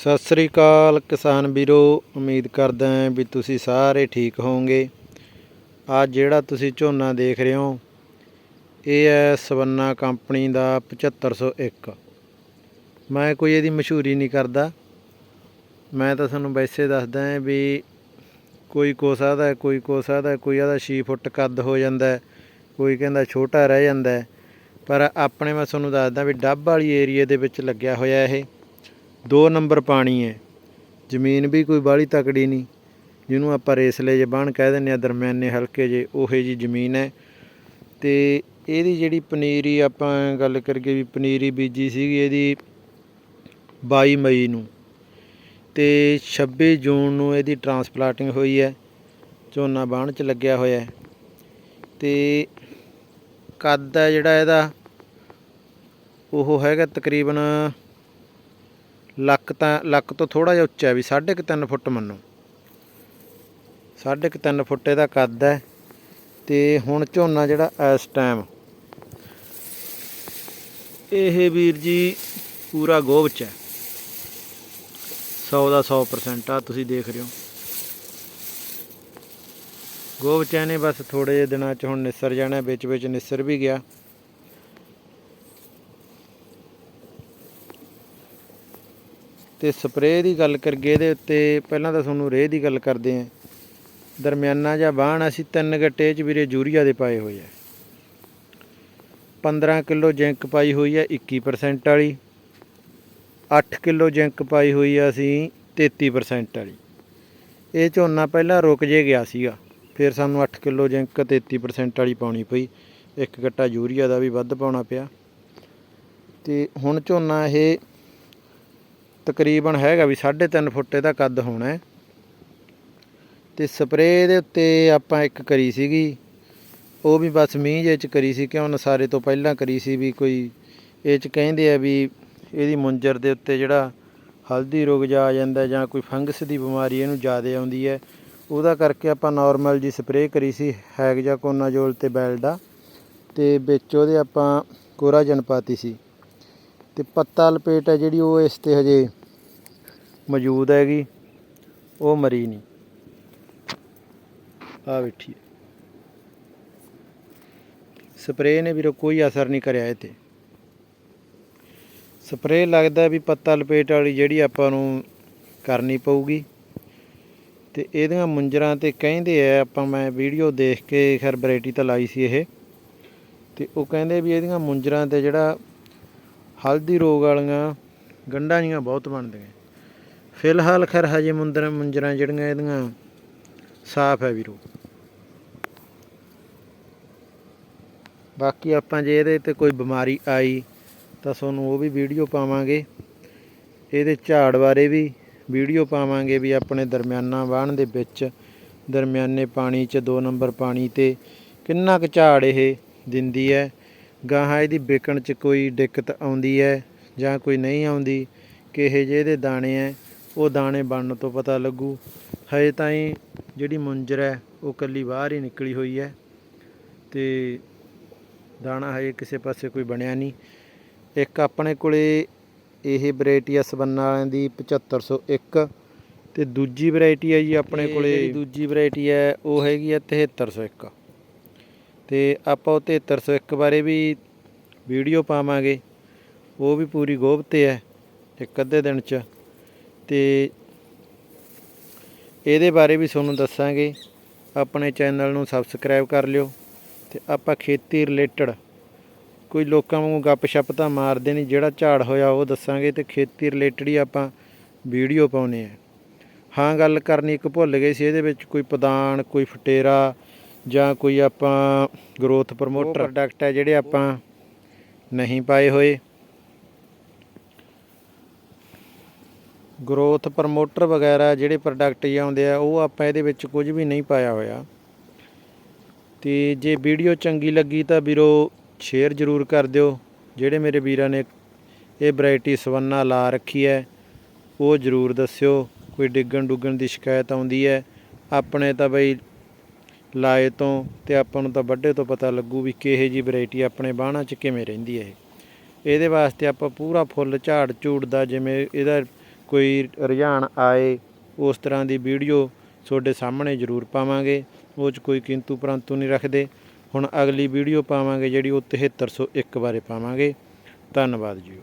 ਸਤਿ ਸ੍ਰੀ ਅਕਾਲ ਕਿਸਾਨ ਵੀਰੋ, ਉਮੀਦ ਕਰਦਾ ਹਾਂ ਵੀ ਤੁਸੀਂ ਸਾਰੇ ਠੀਕ ਹੋਵੋਗੇ। ਆ ਜਿਹੜਾ ਤੁਸੀਂ ਝੋਨਾ ਦੇਖ ਰਹੇ ਹੋ, ਇਹ ਹੈ ਸਵੰਨਾ ਕੰਪਨੀ ਦਾ 7501 ਮੈਂ ਕੋਈ ਇਹਦੀ ਮਸ਼ਹੂਰੀ ਨਹੀਂ ਕਰਦਾ। ਮੈਂ ਤਾਂ ਤੁਹਾਨੂੰ ਵੈਸੇ ਦੱਸਦਾ ਹਾਂ ਵੀ ਕੋਈ ਕੋ ਸਕਦਾ ਕੋਈ ਕੋ ਸਕਦਾ ਕੋਈ ਆਦਾ 6 ਫੁੱਟ ਕੱਦ ਹੋ ਜਾਂਦਾ, ਕੋਈ ਕਹਿੰਦਾ ਛੋਟਾ ਰਹਿ ਜਾਂਦਾ। ਪਰ ਆਪਣੇ ਮੈਂ ਤੁਹਾਨੂੰ ਦੱਸਦਾ ਵੀ ਡੱਬ ਵਾਲੀ ਏਰੀਏ ਦੇ ਵਿੱਚ ਲੱਗਿਆ ਹੋਇਆ ਇਹ। ਦੋ ਨੰਬਰ ਪਾਣੀ ਹੈ। ਜ਼ਮੀਨ ਵੀ ਕੋਈ ਬਾਹਲੀ ਤਕੜੀ ਨਹੀਂ। ਜਿਹਨੂੰ ਆਪਾਂ ਰੇਸਲੇ ਜੇ ਬਾਣ ਕਹਿ ਦਿੰਦੇ ਆ ਦਰਮਿਆਨੇ ਹਲਕੇ ਜੇ ਉਹੇ ਜੀ ਜ਼ਮੀਨ ਹੈ। ਤੇ ਇਹਦੀ ਜਿਹੜੀ ਪਨੀਰੀ ਆਪਾਂ ਗੱਲ ਕਰਕੇ ਵੀ ਪਨੀਰੀ ਬੀਜੀ ਸੀਗੀ ਇਹਦੀ 22 ਮਈ ਨੂੰ। ਤੇ 26 ਜੂਨ ਨੂੰ ਇਹਦੀ ਟਰਾਂਸਪਲਾਂਟਿੰਗ ਹੋਈ ਹੈ। ਝੋਨਾ ਬਾਣ ਚ ਲੱਗਿਆ ਹੋਇਆ ਹੈ। ਤੇ ਕੱਦ ਹੈ ਜਿਹੜਾ ਇਹਦਾ, ਉਹ ਹੈਗਾ ਤਕਰੀਬਨ ਲੱਕ ਤਾਂ ਲੱਕ ਤੋਂ ਥੋੜਾ ਜਿਹਾ ਉੱਚਾ ਵੀ 3.5 ਫੁੱਟ ਮੰਨੋ। 3.5 ਫੁੱਟ ਇਹਦਾ ਕੱਦ ਹੈ ਤੇ ਹੁਣ ਝੋਨਾ ਜਿਹੜਾ ਇਸ ਟਾਈਮ ਇਹ ਵੀਰ ਜੀ ਪੂਰਾ ਗੋਭ ਚ ਹੈ। 100 ਦਾ 100% ਆ, ਤੁਸੀਂ ਦੇਖ ਰਹੇ ਹੋ। ਗੋਭ ਚ ਨੇ ਬਸ ਥੋੜੇ ਜਿਹੇ ਦਿਨਾਂ ਚ ਹੁਣ ਨਿਸਰ ਜਾਣਾ, ਵਿੱਚ ਵਿੱਚ ਨਿਸਰ ਵੀ ਗਿਆ। ਤੇ ਸਪਰੇਅ ਦੀ ਗੱਲ ਕਰਗੇ ਇਹਦੇ ਉੱਤੇ, ਪਹਿਲਾਂ ਤਾਂ ਤੁਹਾਨੂੰ ਰੇਹ ਦੀ ਗੱਲ ਕਰਦੇ ਆਂ ਦਰਮਿਆਨਾ ਜਾਂ ਬਾਣ ਅਸੀਂ ਤਿੰਨ ਗੱਟੇ ਚ ਵੀਰੇ ਯੂਰੀਆ ਦੇ ਪਾਏ ਹੋਏ ਆ। 15 ਕਿਲੋ ਜ਼ਿੰਕ ਪਾਈ ਹੋਈ ਆ 21% ਵਾਲੀ। 8 ਕਿਲੋ ਜ਼ਿੰਕ ਪਾਈ ਹੋਈ ਆ, ਅਸੀਂ 33% ਵਾਲੀ। ਇਹ ਝੋਨਾ ਪਹਿਲਾਂ ਰੁਕ ਜੇ ਗਿਆ ਸੀਗਾ, ਫਿਰ ਸਾਨੂੰ 8 ਕਿਲੋ ਜ਼ਿੰਕ 33% ਵਾਲੀ ਪਾਉਣੀ ਪਈ। ਇੱਕ ਗੱਟਾ ਯੂਰੀਆ ਦਾ ਵੀ ਵੱਧ ਪਾਉਣਾ ਪਿਆ। ਤੇ ਹੁਣ ਝੋਨਾ ਇਹ ਤਕਰੀਬਨ ਹੈਗਾ ਵੀ 3.5 ਫੁੱਟ ਇਹਦਾ ਕੱਦ ਹੋਣਾ ਹੈ। ਤੇ ਸਪਰੇਅ ਦੇ ਉੱਤੇ ਆਪਾਂ ਇੱਕ ਕਰੀ ਸੀਗੀ। ਉਹ ਵੀ ਬਸ ਮੀਂਹ ਜੇ ਚ ਕਰੀ ਸੀ, ਕਿਉਂ ਨਸਾਰੇ ਤੋਂ ਪਹਿਲਾਂ ਕਰੀ ਸੀ ਵੀ ਕੋਈ, ਇਹ ਚ ਕਹਿੰਦੇ ਆ ਵੀ ਇਹਦੀ ਮੁੰਜਰ ਦੇ ਉੱਤੇ ਜਿਹੜਾ ਹਲਦੀ ਰੋਗ ਜਾ ਆ ਜਾਂਦਾ ਜਾਂ ਕੋਈ ਫੰਗਸ ਦੀ ਬਿਮਾਰੀ ਇਹਨੂੰ ਜ਼ਿਆਦਾ ਆਉਂਦੀ ਹੈ। ਉਹਦਾ ਕਰਕੇ ਆਪਾਂ ਨਾਰਮਲ ਜੀ ਸਪਰੇਅ ਕਰੀ ਸੀ, ਹੈਗ ਜਾਂ ਕੋਨਾਜੋਲ ਤੇ ਬੈਲਡਾ ਤੇ ਵਿੱਚ ਉਹਦੇ ਆਪਾਂ ਕੋਰਾਜਨ ਪਾਤੀ ਸੀ। ਤੇ ਪੱਤਾ ਲਪੇਟ ਹੈ ਜਿਹੜੀ ਉਹ ਇਸ ਤੇ ਹਜੇ ਮੌਜੂਦ ਹੈਗੀ, ਉਹ ਮਰੀ ਨਹੀਂ। ਆ ਬੈਠੀ ਸਪਰੇਅ ਨੇ ਵੀਰੋ ਕੋਈ ਅਸਰ ਨਹੀਂ ਕਰਿਆ ਇਹ ਤੇ ਸਪਰੇਅ ਲੱਗਦਾ ਵੀ ਪੱਤਾ ਲਪੇਟ ਵਾਲੀ ਜਿਹੜੀ ਆਪਾਂ ਨੂੰ ਕਰਨੀ ਪਊਗੀ। ਤੇ ਇਹਦੀਆਂ ਮੁੰਜਰਾਂ ਤੇ ਕਹਿੰਦੇ ਆ, ਆਪਾਂ ਮੈਂ ਵੀਡੀਓ ਦੇਖ ਕੇ ਖੈਰ ਵੈਰਾਈਟੀ ਤਾਂ ਲਾਈ ਸੀ ਇਹ। ਤੇ ਉਹ ਕਹਿੰਦੇ ਵੀ ਇਹਦੀਆਂ ਮੁੰਜਰਾਂ ਤੇ ਜਿਹੜਾ ਹਲਦੀ ਰੋਗ ਵਾਲੀਆਂ ਗੰਢਾਂ ਜੀਆਂ ਬਹੁਤ ਬਣਦੀਆਂ। ਫਿਲਹਾਲ ਖੈਰ ਹਜੇ ਮੁੰਦਰ ਮੁੰਜਰਾਂ ਜਿਹੜੀਆਂ ਇਹਦੀਆਂ ਸਾਫ਼ ਹੈ ਵੀਰੋ। ਬਾਕੀ ਆਪਾਂ ਜੇ ਇਹਦੇ ਤੇ ਕੋਈ ਬਿਮਾਰੀ ਆਈ ਤਾਂ ਤੁਹਾਨੂੰ ਉਹ ਵੀ ਵੀਡੀਓ ਪਾਵਾਂਗੇ। ਇਹਦੇ ਝਾੜ ਬਾਰੇ ਵੀ ਵੀਡੀਓ ਪਾਵਾਂਗੇ ਵੀ ਆਪਣੇ ਦਰਮਿਆਨਾ ਵਾਹਣ ਦੇ ਵਿੱਚ ਦਰਮਿਆਨੇ ਪਾਣੀ 'ਚ 2 ਨੰਬਰ ਪਾਣੀ ਤੇ ਕਿੰਨਾ ਕੁ ਝਾੜ ਇਹ ਦਿੰਦੀ ਹੈ। ਗਾਹਾਂ ਇਹਦੀ ਵਿਕਣ 'ਚ ਕੋਈ ਦਿੱਕਤ ਆਉਂਦੀ ਹੈ ਜਾਂ ਕੋਈ ਨਹੀਂ ਆਉਂਦੀ, ਕਿਹੇ ਜਿਹੇ ਇਹਦੇ ਦਾਣੇ ਹੈ। ਉਹ ਦਾਣੇ ਬਣਨ ਤੋਂ ਪਤਾ ਲੱਗੂ। ਹਜੇ ਤਾਈਂ ਜਿਹੜੀ ਮੁੰਜਰ ਹੈ ਉਹ ਕੱਲੀ ਬਾਹਰ ਹੀ ਨਿਕਲੀ ਹੋਈ ਹੈ ਤੇ ਦਾਣਾ ਹਜੇ ਕਿਸੇ ਪਾਸੇ ਕੋਈ ਬਣਿਆ ਨਹੀਂ। ਇੱਕ ਆਪਣੇ ਕੋਲੇ ਇਹ ਵੈਰਾਈਟੀ ਆ ਸਬੰਨਾ ਵਾਲਿਆਂ ਦੀ 7501 ਤੇ ਦੂਜੀ ਵੈਰਾਈਟੀ ਹੈ ਜੀ ਆਪਣੇ ਕੋਲੇ ਜਿਹੜੀ ਦੂਜੀ ਵੈਰਾਈਟੀ ਹੈ ਉਹ ਹੈਗੀ ਆ 7301 ਤੇ ਆਪਾਂ ਉਹ 7301 ਬਾਰੇ ਵੀ ਵੀਡੀਓ ਪਾਵਾਂਗੇ। ਉਹ ਵੀ ਪੂਰੀ ਗੋਭ ਤੇ ਹੈ ਇੱਕ ਅੱਧੇ ਦਿਨ ਚ। ਤੇ ਇਹਦੇ ਬਾਰੇ ਵੀ ਤੁਹਾਨੂੰ ਦੱਸਾਂਗੇ। ਆਪਣੇ ਚੈਨਲ ਨੂੰ ਸਬਸਕ੍ਰਾਈਬ ਕਰ ਲਿਓ ਤੇ ਆਪਾਂ ਖੇਤੀ ਰਿਲੇਟਡ ਕੋਈ ਲੋਕਾਂ ਵਾਂਗੂ ਗੱਪ-ਸ਼ਪ ਤਾਂ ਮਾਰਦੇ ਨਹੀਂ। ਜਿਹੜਾ ਝਾੜ ਹੋਇਆ ਉਹ ਦੱਸਾਂਗੇ ਤੇ ਖੇਤੀ ਰਿਲੇਟਡ ਹੀ ਆਪਾਂ ਵੀਡੀਓ ਪਾਉਨੇ ਆ ਹਾਂ ਗੱਲ ਕਰਨੀ ਇੱਕ ਭੁੱਲ ਗਏ ਸੀ ਇਹਦੇ ਵਿੱਚ ਕੋਈ ਪਦਾਨ ਕੋਈ ਫਟੇਰਾ ਜਾਂ ਕੋਈ ਆਪਾਂ ਗਰੋਥ ਪ੍ਰਮੋਟਰ ਪ੍ਰੋਡਕਟ ਹੈ ਜਿਹੜੇ ਆਪਾਂ ਨਹੀਂ ਪਾਏ ਹੋਏ। ਗਰੋਥ ਪ੍ਰਮੋਟਰ ਵਗੈਰਾ ਜਿਹੜੇ ਪ੍ਰੋਡਕਟ ਆਉਂਦੇ ਆ, ਉਹ ਆਪਾਂ ਇਹਦੇ ਵਿੱਚ ਕੁਝ ਵੀ ਨਹੀਂ ਪਾਇਆ ਹੋਇਆ। ਤੇ ਜੇ ਵੀਡੀਓ ਚੰਗੀ ਲੱਗੀ ਤਾਂ ਵੀਰੋ ਸ਼ੇਅਰ ਜ਼ਰੂਰ ਕਰ ਦਿਓ। ਜਿਹੜੇ ਮੇਰੇ ਵੀਰਾਂ ਨੇ ਇਹ ਵੈਰਾਈਟੀ ਸਵੰਨਾ ਲਾ ਰੱਖੀ ਹੈ, ਉਹ ਜ਼ਰੂਰ ਦੱਸਿਓ। ਕੋਈ ਡਿੱਗਣ ਡੁੱਗਣ ਦੀ ਸ਼ਿਕਾਇਤ ਆਉਂਦੀ ਹੈ, ਆਪਣੇ ਤਾਂ ਬਈ ਲਾਏ ਤੋਂ ਤੇ ਆਪਾਂ ਨੂੰ ਤਾਂ ਵੱਡੇ ਤੋਂ ਪਤਾ ਲੱਗੂ ਵੀ ਕਿਹੇ ਜੀ ਵੈਰਾਈਟੀ ਆਪਣੇ ਬਾਣਾ 'ਚ ਕਿਵੇਂ ਰਹਿੰਦੀ ਹੈ ਇਹਦੇ ਵਾਸਤੇ ਆਪਾਂ ਪੂਰਾ ਫੁੱਲ ਝਾੜ ਝੂੜ ਦਾ, ਜਿਵੇਂ ਇਹਦਾ ਕੋਈ ਰੁਝਾਨ ਆਏ, ਉਸ ਤਰ੍ਹਾਂ ਦੀ ਵੀਡੀਓ ਤੁਹਾਡੇ ਸਾਹਮਣੇ ਜ਼ਰੂਰ ਪਾਵਾਂਗੇ। ਉਹ 'ਚ ਕੋਈ ਕਿੰਤੂ ਪਰੰਤੂ ਨਹੀਂ ਰੱਖਦੇ। ਹੁਣ ਅਗਲੀ ਵੀਡੀਓ ਪਾਵਾਂਗੇ, ਜਿਹੜੀ ਉਹ 7301 ਬਾਰੇ ਪਾਵਾਂਗੇ। ਧੰਨਵਾਦ ਜੀ।